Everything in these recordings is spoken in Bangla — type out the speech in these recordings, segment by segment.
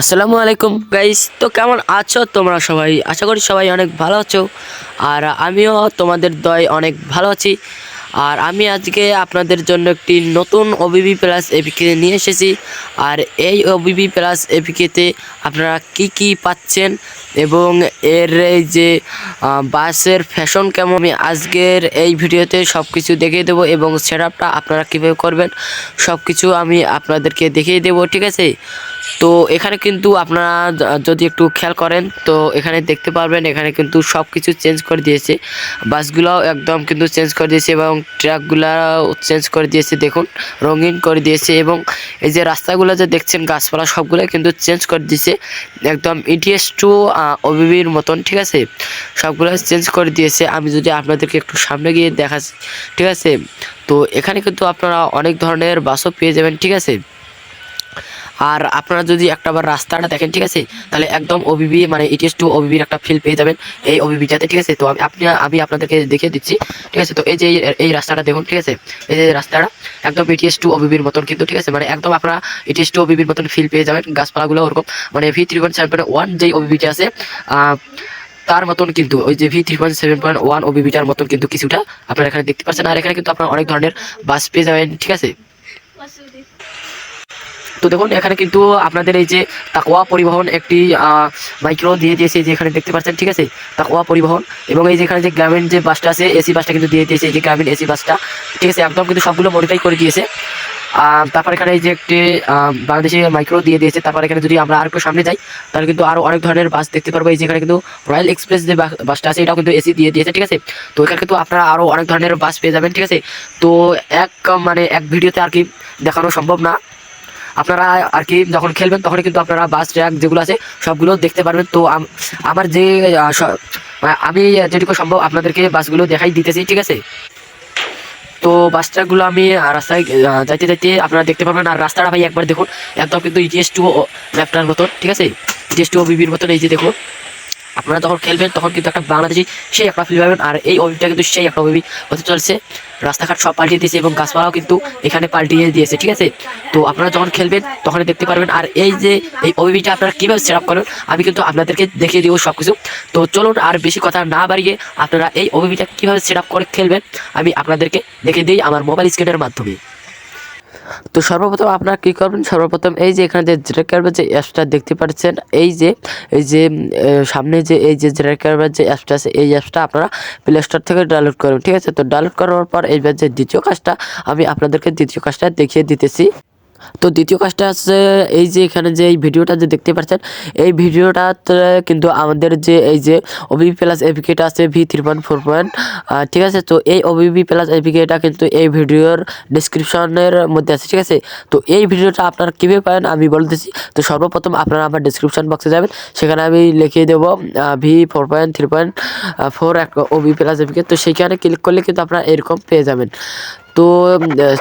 আসসালামু আলাইকুম গাইস তো কেমন আছো তোমরা সবাই? আশা করি সবাই অনেক ভালো আছো। আর আমিও তোমাদের দয় অনেক ভালো আছি। আর আমি আজকে আপনাদের জন্য একটি নতুন ওবিবি প্লাস এপিকে নিয়ে এসেছি। আর এই ওবিবি প্লাস এপিকেতে আপনারা কি কি পাচ্ছেন এবং এর এই যে বাসের ফ্যাশন কেমন, আমি আজকের এই ভিডিওতে সব কিছু দেখিয়ে দেবো এবং সেট আপনারা কীভাবে করবেন সব কিছু আমি আপনাদেরকে দেখিয়ে দেবো, ঠিক আছে? তো এখানে কিন্তু আপনারা যদি একটু খেয়াল করেন, তো এখানে দেখতে পারবেন এখানে কিন্তু সব কিছু চেঞ্জ করে দিয়েছে। বাসগুলোও একদম কিন্তু চেঞ্জ করে দিয়েছে এবং ট্রাকগুলাও চেঞ্জ করে দিয়েছে, দেখুন, রঙিন করে দিয়েছে এবং এই যে রাস্তাগুলো যে দেখছেন, গাছপালা সবগুলো কিন্তু চেঞ্জ করে দিয়েছে। একদম ইটিএস টু ওবিবির মতন, ঠিক আছে? সবগুলো চেঞ্জ করে দিয়েছে। আমি যদি আপনাদেরকে একটু সামনে গিয়ে দেখাচ্ছি, ঠিক আছে? তো এখানে কিন্তু আপনারা অনেক ধরনের বাসও পেয়ে যাবেন, ঠিক আছে? আর আপনারা যদি একটাবার রাস্তাটা দেখেন, ঠিক আছে, তাহলে একদম ওবিবি মানে ইটিএস টু ওবিবির একটা ফিল পেয়ে যাবেন এই ওবিবিটাতে ঠিক আছে? তো আমি, আপনি, আমি আপনাদেরকে দেখিয়ে দিচ্ছি, ঠিক আছে? তো এই যে এই- রাস্তাটা দেখুন, ঠিক আছে? এই যে রাস্তাটা, একদম ইটিএস টু ওবিবির মতন কিন্তু, ঠিক আছে? মানে একদম আপনারা ইটিএস টু ওবিবির মতন ফিল পেয়ে যাবেন, গাছপালাগুলো ওরকম মানে V three point seven point one যেই ওবিবিটা আছে তার মতন কিন্তু, ওই যে V three point seven point one ওবিবিটার মতন কিন্তু কিছুটা আপনারা এখানে দেখতে পাচ্ছেন। আর এখানে কিন্তু আপনারা অনেক ধরনের বাস পেয়ে যাবেন, ঠিক আছে? তো দেখুন, এখানে কিন্তু আপনাদের এই যে তাকওয়া পরিবহন একটি মাইক্রো দিয়ে দিয়েছে যে এখানে দেখতে পাচ্ছেন, ঠিক আছে? তাকওয়া পরিবহন এবং এই যে এখানে যে গ্রামীণ যে বাসটা আছে, এসি বাসটা কিন্তু দিয়ে দিয়েছে, এই যে গ্রামীণ এসি বাসটা, ঠিক আছে? একদম কিন্তু সবগুলো মডিফাই করে দিয়েছে। তারপর এখানে যে একটি বাংলাদেশি মাইক্রো দিয়ে দিয়েছে। তারপর এখানে যদি আমরা আর একটু সামনে যাই, তাহলে কিন্তু আরও অনেক ধরনের বাস দেখতে পারব। এই যে এখানে কিন্তু রয়্যাল এক্সপ্রেস যে বাসটা আছে, এটাও কিন্তু এসি দিয়ে দিয়েছে, ঠিক আছে? তো এখানে কিন্তু আপনারা আরও অনেক ধরনের বাস পেয়ে যাবেন, ঠিক আছে? তো এক মানে এক ভিডিওতে আর কি দেখানো সম্ভব না। আপনারা আর কি যখন খেলবেন তখন কিন্তু আপনারা বাস ট্র্যাক যেগুলো আছে, সবগুলো দেখতে পারবেন। তো আমার যে আমি যেটুকু সম্ভব আপনাদেরকে বাসগুলো দেখাই দিতেছি, ঠিক আছে? তো বাস ট্র্যাকগুলো আমি রাস্তায় যাইতে যাইতে আপনারা দেখতে পাবেন আর রাস্তাটা ভাই একবার দেখুন, একদম কিন্তু ইটিএস টু ম্যাপটার মতন, ঠিক আছে? ইটিএস টু ও বিবির মতন, এই যে দেখুন। আপনারা যখন খেলবেন, তখন কিন্তু একটা বাংলাদেশি সেই একটা ফিল পাবেন। আর এই ওবিটা কিন্তু সেই একটা ওবি হতে চলছে। রাস্তাঘাট সব পাল্টিয়ে দিয়েছে এবং গাছপালাও কিন্তু এখানে পাল্টিয়ে দিয়েছে, ঠিক আছে? তো আপনারা যখন খেলবেন তখন দেখতে পারবেন। আর এই যে, এই ওবিটা আপনারা কীভাবে সেট আপ করেন আমি কিন্তু আপনাদেরকে দেখিয়ে দেবো সব কিছু তো চলুন, আর বেশি কথা না বাড়িয়ে আপনারা এই ওবিটা কীভাবে সেট আপ করে খেলবেন, আমি আপনাদেরকে দেখে দিই আমার মোবাইল স্ক্রিনের মাধ্যমে। তো সর্বপ্রথম আপনারা কী করবেন? সর্বপ্রথম এই যে এখানে যে জেরেকারবার যে অ্যাপসটা দেখতে পাচ্ছেন, এই যে এই যে সামনে যে এই যে জেরেকারবার যে অ্যাপসটা আছে, এই অ্যাপসটা আপনারা প্লে স্টোর থেকে ডাউনলোড করবেন, ঠিক আছে? তো ডাউনলোড করার পর এইবার যে দ্বিতীয় কাজটা, আমি আপনাদেরকে দ্বিতীয় কাজটা দেখিয়ে দিতেছি। তো দ্বিতীয় কাজটা আছে এই যে এখানে যে এই ভিডিওটা যে দেখতে পাচ্ছেন, এই ভিডিওটাতে কিন্তু আমাদের যে এই যে ওবিবি প্লাস এপিকেটা আছে V three point four point ঠিক আছে? তো এই ওবিবি প্লাস এপিকেটা কিন্তু এই ভিডিওর ডিসক্রিপশনের মধ্যে আছে, ঠিক আছে? তো এই ভিডিওটা আপনারা কীভাবে পাবেন আমি বলতেছি। তো সর্বপ্রথম আপনারা আমার ডিসক্রিপশন বক্সে যাবেন, সেখানে আমি লিখিয়ে দেবো V four point three point four এক ওবি প্লাস এপিকে তো সেইখানে ক্লিক করলে কিন্তু আপনারা এরকম পেয়ে যাবেন। তো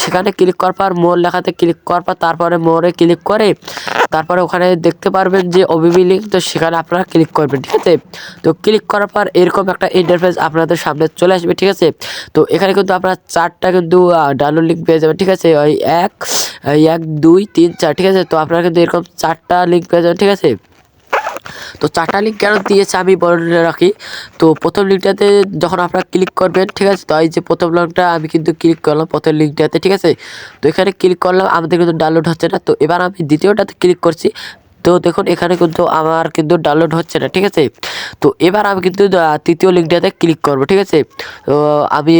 সেখানে ক্লিক করার পর মোর লেখাতে ক্লিক করার পর তারপরে মোরে ক্লিক করে, তারপরে ওখানে দেখতে পারবেন যে ওবিবি লিঙ্ক তো সেখানে আপনারা ক্লিক করবেন, ঠিক আছে? তো ক্লিক করার পর এরকম একটা ইন্টারফেস আপনাদের সামনে চলে আসবে, ঠিক আছে? তো এখানে কিন্তু আপনারা চারটা কিন্তু ডাউনলোড লিঙ্ক পেয়ে যাবেন, ঠিক আছে? ওই এক এক, দুই, তিন, চার, ঠিক আছে? তো আপনারা কিন্তু এরকম চারটা লিঙ্ক পেয়ে যাবেন, ঠিক আছে? তো চারটা লিঙ্ক কেন দিয়েছে আমি বলে রাখি। তো প্রথম লিঙ্কটাতে যখন আপনারা ক্লিক করবেন, ঠিক আছে? তো এই যে প্রথম লিঙ্কটা আমি কিন্তু ক্লিক করলাম প্রথম লিঙ্কটাতে ঠিক আছে? তো এখানে ক্লিক করলাম, আমাদের কিন্তু ডাউনলোড হচ্ছে না। তো এবার আমি দ্বিতীয়টাতে ক্লিক করছি। তো দেখুন, এখানে কিন্তু আমার কিন্তু ডাউনলোড হচ্ছে না, ঠিক আছে? তো এবার আমি কিন্তু তৃতীয় লিঙ্কটাতে ক্লিক করব, ঠিক আছে? তো আমি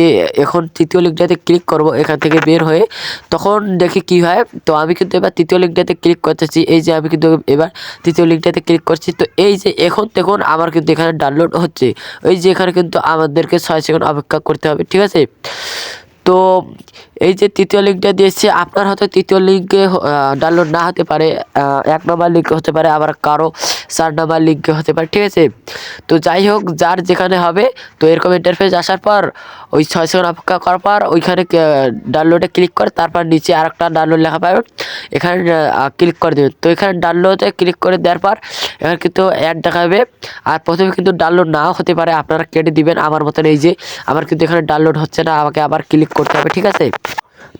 এখন তৃতীয় লিঙ্কটাতে ক্লিক করব এখান থেকে বের হয়ে। তখন দেখি কি হয়, তো আমি কিন্তু এবার তৃতীয় লিঙ্কটাতে ক্লিক করতেছি। এই যে আমি কিন্তু এবার তৃতীয় লিঙ্কটাতে ক্লিক করছি। তো এই যে এখন দেখুন, আমার কিন্তু এখানে ডাউনলোড হচ্ছে। ওই যে এখানে কিন্তু আমাদেরকে ছয় সেকেন্ড অপেক্ষা করতে হবে, ঠিক আছে? তো এই যে তৃতীয় লিঙ্কটা দিয়েছি, আপনার হয়তো তৃতীয় লিঙ্কে ডাউনলোড না হতে পারে এক নম্বর লিঙ্কে হতে পারে, আবার কারও চার নম্বর লিঙ্কে হতে পারে, ঠিক আছে? তো যাই হোক, যার যেখানে হবে, তো এরকম ইন্টারফেস আসার পর ওই ছয় সেকেন্ড অপেক্ষা করার পর ওইখানে ডাউনলোডে ক্লিক করে তারপর নিচে আর একটা ডাউনলোড লেখা পাবেন এখানে ক্লিক করে দেবেন তো এখানে ডাউনলোডে ক্লিক করে দেওয়ার পর এখানে কিন্তু অ্যাড দেখাবে। আর প্রথমে কিন্তু ডাউনলোড নাও হতে পারে, আপনারা কেটে দিবেন। আমার মতন এই যে, আমার কিন্তু এখানে ডাউনলোড হচ্ছে না, আমাকে আবার ক্লিক করতে হবে, ঠিক আছে?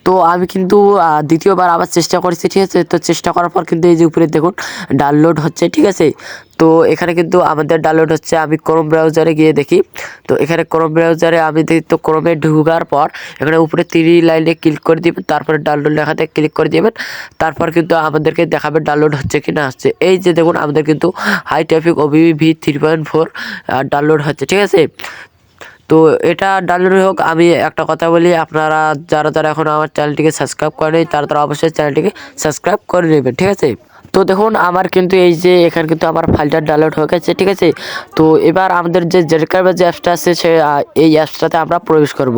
তো আমি কিন্তু দ্বিতীয়বার আবার চেষ্টা করেছি, ঠিক আছে? তো চেষ্টা করার পর কিন্তু এই যে উপরে দেখুন ডাউনলোড হচ্ছে, ঠিক আছে? তো এখানে কিন্তু আমাদের ডাউনলোড হচ্ছে, আমি ক্রোম ব্রাউজারে গিয়ে দেখি। তো এখানে ক্রোম ব্রাউজারে আমি দেখি তো ক্রোমে ঢুকার পর, এখানে উপরে তিরি লাইনে ক্লিক করে দিবেন, তারপরে ডাউনলোড লেখাতে ক্লিক করে দিবেন। তারপর কিন্তু আমাদেরকে দেখাবে ডাউনলোড হচ্ছে কি না হচ্ছে। এই যে দেখুন, আমাদের কিন্তু high traffic OBB V three point four download হচ্ছে, ঠিক আছে? তো এটা ডাউনলোড হোক, আমি একটা কথা বলি, আপনারা যারা যারা এখন আমার চ্যানেলটিকে সাবস্ক্রাইব করেনি তারা তারা অবশ্যই চ্যানেলটিকে সাবস্ক্রাইব করে নেবেন, ঠিক আছে? তো দেখুন, আমার কিন্তু এই যে এখানে কিন্তু আমার ফাইলটা ডাউনলোড হয়ে গেছে, ঠিক আছে? তো এবার আমাদের যে জেরকারবার যে অ্যাপসটা আছে, সে এই অ্যাপসটাতে আমরা প্রবেশ করব।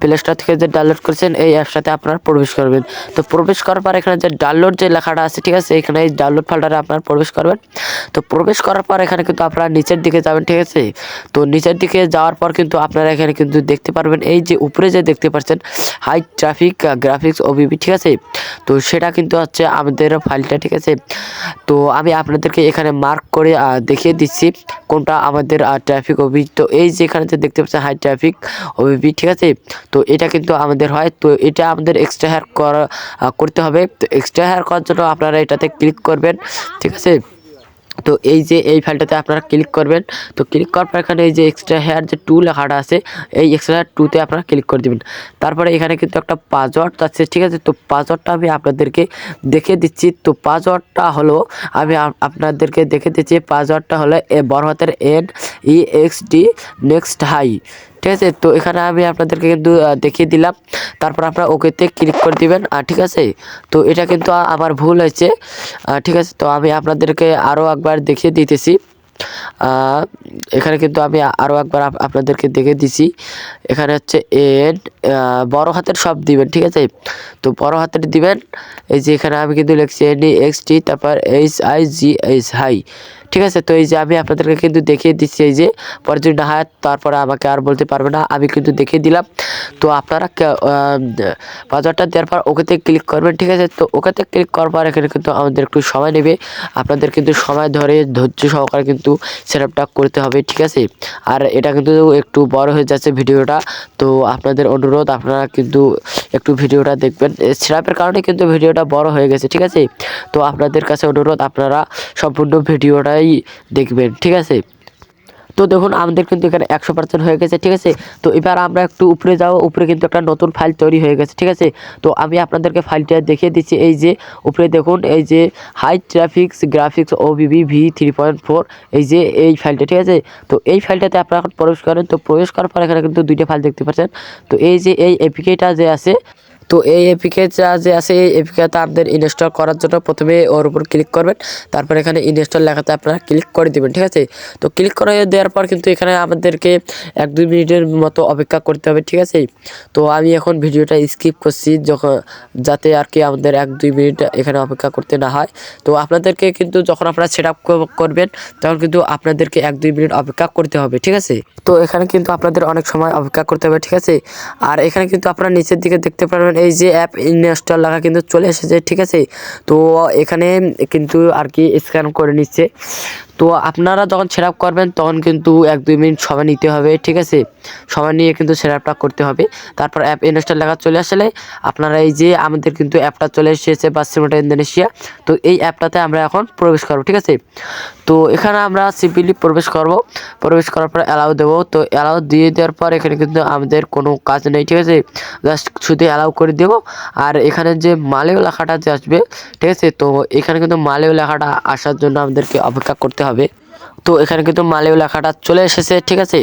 প্লে স্টোর থেকে যে ডাউনলোড করেছেন, এই অ্যাপসটাতে আপনারা প্রবেশ করবেন। তো প্রবেশ করার পর এখানে যে ডাউনলোড যে লেখাটা আছে, ঠিক আছে? এখানে এই ডাউনলোড ফাইলটারে আপনারা প্রবেশ করবেন। তো প্রবেশ করার পর এখানে কিন্তু আপনারা নিচের দিকে যাবেন, ঠিক আছে? তো নিচের দিকে যাওয়ার পর কিন্তু আপনারা এখানে কিন্তু দেখতে পারবেন, এই যে উপরে যে দেখতে পাচ্ছেন হাই ট্রাফিক গ্রাফিক্স ওবিবি ঠিক আছে? তো সেটা কিন্তু হচ্ছে আমাদের ফাইলটা ঠিক আছে? তো আমি আপনাদেরকে এখানে মার্ক করে দেখিয়ে দিচ্ছি কোনটা আমাদের ট্রাফিক ওবি তো এই যে এখানে যে দেখতে পাচ্ছেন হাই ট্রাফিক অভিবি ঠিক আছে? তো এটা কিন্তু আমাদের হয়। তো এটা আমাদের এক্সট্রা হেয়ার করা করতে হবে। তো এক্সট্রা হেয়ার করার জন্য আপনারা এটাতে ক্লিক করবেন, ঠিক আছে? তো এই যে এই ফাইলটাতে আপনারা ক্লিক করবেন, তো ক্লিক করার পর এখানে এই যে এক্সট্রা হেয়ার যে টু লেখাটা আছে, এই এক্সট্রা হেয়ার টুতে আপনারা ক্লিক করে দেবেন। তারপরে এখানে কিন্তু একটা পাসওয়ার্ড আছে, ঠিক আছে? তো পাসওয়ার্ডটা আমি আপনাদেরকে দেখে দিচ্ছি। তো পাসওয়ার্ডটা হলো, আমি আপনাদেরকে দেখে দিচ্ছি পাসওয়ার্ডটা হলো এ বড় হাতের N E X D next high ঠিক আছে? তো এখানে আমি আপনাদেরকে কিন্তু দেখিয়ে দিলাম। তারপর আপনারা ওকেতে ক্লিক করে দিবেন। ঠিক আছে? তো এটা কিন্তু আমার ভুল হয়েছে। ঠিক আছে? তো আমি আপনাদেরকে আরও একবার দেখিয়ে দিতেছি। এখানে কিন্তু আমি আরও একবার আপনাদেরকে দেখে দিছি। এখানে হচ্ছে এন বড় হাতের সব দিবেন, ঠিক আছে? তো বড় হাতের দিবেন, এই যে এখানে আমি কিন্তু লিখছি এন এক্স, টি, তারপর H, I, G, H, high, ঠিক আছে? তো এই যে আমি আপনাদেরকে কিন্তু দেখিয়ে দিচ্ছি এই যে পরে যদি না হয় তারপরে আমাকে আর বলতে পারবে না, আমি কিন্তু দেখিয়ে দিলাম। তো আপনারা বাজারটা দেওয়ার পর ওকেতে ক্লিক করবেন, ঠিক আছে? তো ওকেতে ক্লিক করার পর এখানে কিন্তু আমাদের একটু সময় নেবে। আপনাদের কিন্তু সময় ধরে ধৈর্য সহকারে কিন্তু সেট করতে হবে, ঠিক আছে? আর এটা কিন্তু একটু বড় হয়ে যাচ্ছে ভিডিওটা, তো আপনাদের অনুরোধ, আপনারা কিন্তু একটু ভিডিওটা দেখবেন। সেটআপের কারণে কিন্তু ভিডিওটা বড় হয়ে গেছে, ঠিক আছে? তো আপনাদের কাছে অনুরোধ, আপনারা সম্পূর্ণ ভিডিওটাই দেখবেন, ঠিক আছে? তো দেখুন, আমাদের কিন্তু এখানে একশো পার্সেন্ট হয়ে গেছে, ঠিক আছে? তো এবার আমরা একটু উপরে যাব, উপরে কিন্তু একটা নতুন ফাইল তৈরি হয়ে গেছে, ঠিক আছে? তো আমি আপনাদেরকে ফাইলটা দেখিয়ে দিচ্ছি, এই যে উপরে দেখুন, এই যে হাই ট্রাফিক্স গ্রাফিক্স ও বিবি ভি থ্রি পয়েন্ট ফোর এই যে এই ফাইলটা ঠিক আছে? তো এই ফাইলটাতে আপনারা এখন প্রবেশ করেন, তো প্রবেশ করার পর এখানে কিন্তু দুইটা ফাইল দেখতে পাচ্ছেন। তো এই যে এই এপিকেটা যে আছে তো এই এপিকেটা যে আছে, এই এপিকেটা আপনাদের ইনস্টল করার জন্য প্রথমে ওর উপর ক্লিক করবেন। তারপর এখানে ইনস্টল লেখাতে আপনারা ক্লিক করে দেবেন, ঠিক আছে? তো ক্লিক করে দেওয়ার পর কিন্তু এখানে আমাদেরকে এক দুই মিনিটের মতো অপেক্ষা করতে হবে, ঠিক আছে? তো আমি এখন ভিডিওটা স্কিপ করছি, যখন যাতে আর কি আমাদের এক দুই মিনিট এখানে অপেক্ষা করতে না হয়। তো আপনাদেরকে কিন্তু যখন আপনারা সেট আপ করবেন, তখন কিন্তু আপনাদেরকে এক দুই মিনিট অপেক্ষা করতে হবে, ঠিক আছে? তো এখানে কিন্তু আপনাদের অনেক সময় অপেক্ষা করতে হবে, ঠিক আছে? আর এখানে কিন্তু আপনারা নিচের দিকে দেখতে পারবেন এই যে অ্যাপ ইনস্টল লেখা কিন্তু চলে এসেছে, ঠিক আছে? তো এখানে কিন্তু আর কি স্ক্যান করে নিচ্ছে। তো আপনারা যখন সেট করবেন, তখন কিন্তু এক দুই মিনিট সময় নিতে হবে, ঠিক আছে? সময় নিয়ে কিন্তু সেট করতে হবে। তারপর অ্যাপ ইনস্টল লেখা চলে আসলে আপনারা এই যে আমাদের কিন্তু অ্যাপটা চলে এসেছে, বা বাসিমোটা ইন্দোনেশিয়া তো এই অ্যাপটাতে আমরা এখন প্রবেশ করব, ঠিক আছে? তো এখানে আমরা সিম্পলি প্রবেশ করব। প্রবেশ করার পর অ্যালাউ দেবো। তো অ্যালাউ দিয়ে দেওয়ার পর এখানে কিন্তু আমাদের কোনো কাজ নেই, ঠিক আছে? জাস্ট শুধু অ্যালাউ করে দেবো। আর এখানে যে মালেও লেখাটা যে আসবে, ঠিক আছে? তো এখানে কিন্তু মালেও লেখাটা আসার জন্য আমাদেরকে অপেক্ষা করতে হবে। হবে তো এখানে কিন্তু মালেও লেখাটা চলে এসেছে, ঠিক আছে?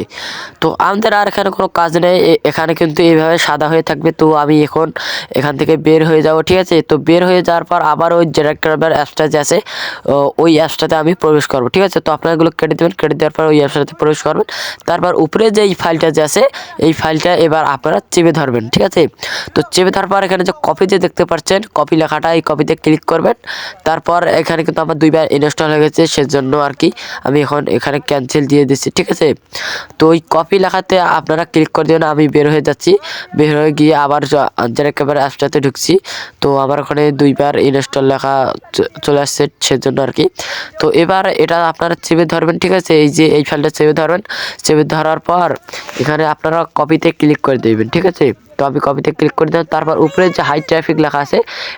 তো আমাদের আর এখানে কোনো কাজ নেই এখানে কিন্তু এইভাবে সাদা হয়ে থাকবে। তো আমি এখন এখান থেকে বের হয়ে যাব, ঠিক আছে? তো বের হয়ে যাওয়ার পর আবার ওই জেনারেটর অ্যাপসটা যে আছে ওই অ্যাপসটাতে আমি প্রবেশ করব, ঠিক আছে? তো আপনারা এগুলো কেটে দেবেন, কেটে দেওয়ার পর ওই অ্যাপসটাতে প্রবেশ করবেন। তারপর উপরে যে এই ফাইলটা যে আছে, এই ফাইলটা এবার আপনারা চেপে ধরবেন, ঠিক আছে? তো চেপে ধরার পর এখানে যে কপি যে দেখতে পাচ্ছেন কপি লেখাটা এই কপিতে ক্লিক করবেন। তারপর এখানে কিন্তু আমার দুইবার ইনস্টল হয়ে গেছে, সেজন্য আর কি আমি এখন এখানে ক্যান্সেল দিয়ে দিচ্ছি, ঠিক আছে? তো ওই কপি লেখাতে আপনারা ক্লিক করে দেবেন, আমি বের হয়ে যাচ্ছি। বের হয়ে গিয়ে আবার যারা একেবারে অ্যাপসটাতে ঢুকছি, তো আমার ওখানে দুইবার ইনস্টল লেখা চলে আসছে সেজন্য আর কি তো এবার এটা আপনারা চেপে ধরবেন, ঠিক আছে? এই যে এই ফাইলটা চেপে ধরবেন, চেপে ধরার পর এখানে আপনারা কপিতে ক্লিক করে দেবেন, ঠিক আছে? তো আমি কপিতে ক্লিক করে দিলাম। তারপর উপরে যে হাই ট্রাফিক লেখা আছে,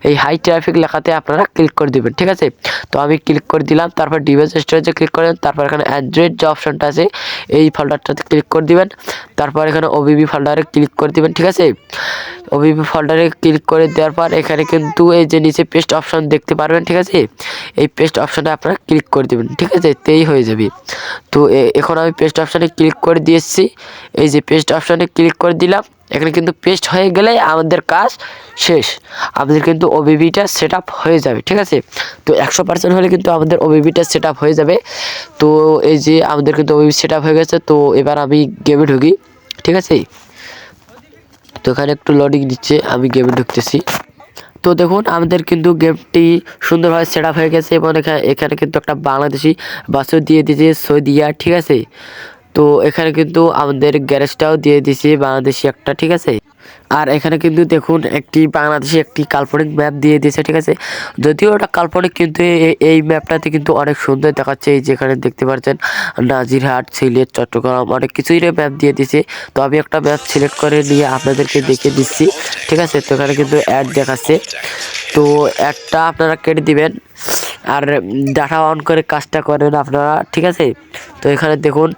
এই হাই ট্রাফিক লেখাতে আপনারা ক্লিক করে দিবেন, ঠিক আছে? তো আমি ক্লিক করে দিলাম, তারপর ডিভাইস স্টোরেজে ক্লিক করে তারপর এখানে অ্যান্ড্রয়েড যে অপশনটা আছে, এই ফোল্ডারটাতে ক্লিক করে দিবেন। তারপর এখানে ওবিবি ফোল্ডারে ক্লিক করে দিবেন, ঠিক আছে? ওবিবি ফোল্ডারে ক্লিক করে দেওয়ার পর এখানে কিন্তু এই যে নিচে পেস্ট অপশন দেখতে পারবেন, ঠিক আছে? এই পেস্ট অপশনে আপনারা ক্লিক করে দেবেন, ঠিক আছে? তেই হয়ে যাবে। তো এখন আমি পেস্ট অপশনে ক্লিক করে দিয়েছি। এই যে পেস্ট অপশনে ক্লিক করে দিলাম এখানে কিন্তু পেস্ট হয়ে গেলে আমাদের কাজ শেষ। আমাদের কিন্তু ওবিবিটা সেট হয়ে যাবে, ঠিক আছে? তো একশো পার্সেন্ট হলে কিন্তু আমাদের ওবিবিটা সেট হয়ে যাবে। তো এই যে আমাদের কিন্তু ওবিবি সেট হয়ে গেছে, তো এবার আমি গেমে ঢুকি, ঠিক আছে? তো এখানে একটু লোডিং দিচ্ছে, আমি গেমে ঢুকতেছি। তো দেখুন, আমাদের কিন্তু গেমটি সুন্দরভাবে সেট হয়ে গেছে এবং এখানে কিন্তু একটা বাংলাদেশি বাসও দিয়ে দিয়েছে, সৌদিয়া, ঠিক আছে? তো এখানে কিন্তু আমাদের গ্যারেজটাও দিয়ে দিয়েছে বাংলাদেশি একটা, ঠিক আছে? আর এখানে কিন্তু দেখুন একটি বাংলাদেশি একটি কাল্পনিক ম্যাপ দিয়ে দিয়েছে, ঠিক আছে? যদিও ওটা কাল্পনিক, কিন্তু এই ম্যাপটাতে কিন্তু অনেক সুন্দর দেখাচ্ছে এই যেখানে দেখতে পাচ্ছেন নাজিরহাট, সিলেট, চট্টগ্রাম, অনেক কিছুই ম্যাপ দিয়ে দিয়েছে। তো আমি একটা ম্যাপ সিলেক্ট করে নিয়ে আপনাদেরকে দেখে দিচ্ছি, ঠিক আছে? তো এখানে কিন্তু অ্যাড দেখাচ্ছে। তো অ্যাডটা আপনারা কেটে দিবেন আর ডাটা অন করে কাজটা করেন আপনারা, ঠিক আছে? তো এখানে দেখুন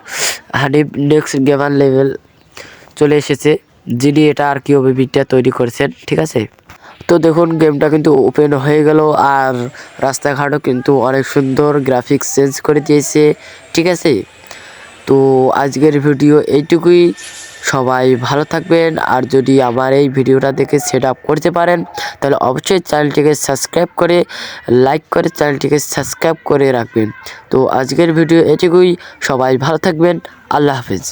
হানিফ নেক্সট গেমার লেভেল চলে এসেছে। যিনি এটা আর কি ওবিবিটা তৈরি করেছেন, ঠিক আছে? তো দেখুন, গেমটা কিন্তু ওপেন হয়ে গেল আর রাস্তাঘাটও কিন্তু অনেক সুন্দর গ্রাফিক্স চেঞ্জ করে দিয়েছে, ঠিক আছে? তো আজকের ভিডিও এইটুকুই। সবাই ভালো থাকবেন। আর যদি আমার এই ভিডিওটা দেখে সেট আপ করতে পারেন, তাহলে অবশ্যই চ্যানেলটিকে সাবস্ক্রাইব করে লাইক করে চ্যানেলটিকে সাবস্ক্রাইব করে রাখবেন। তো আজকের ভিডিও এটুকুই। সবাই ভালো থাকবেন। আল্লাহ হাফিজ।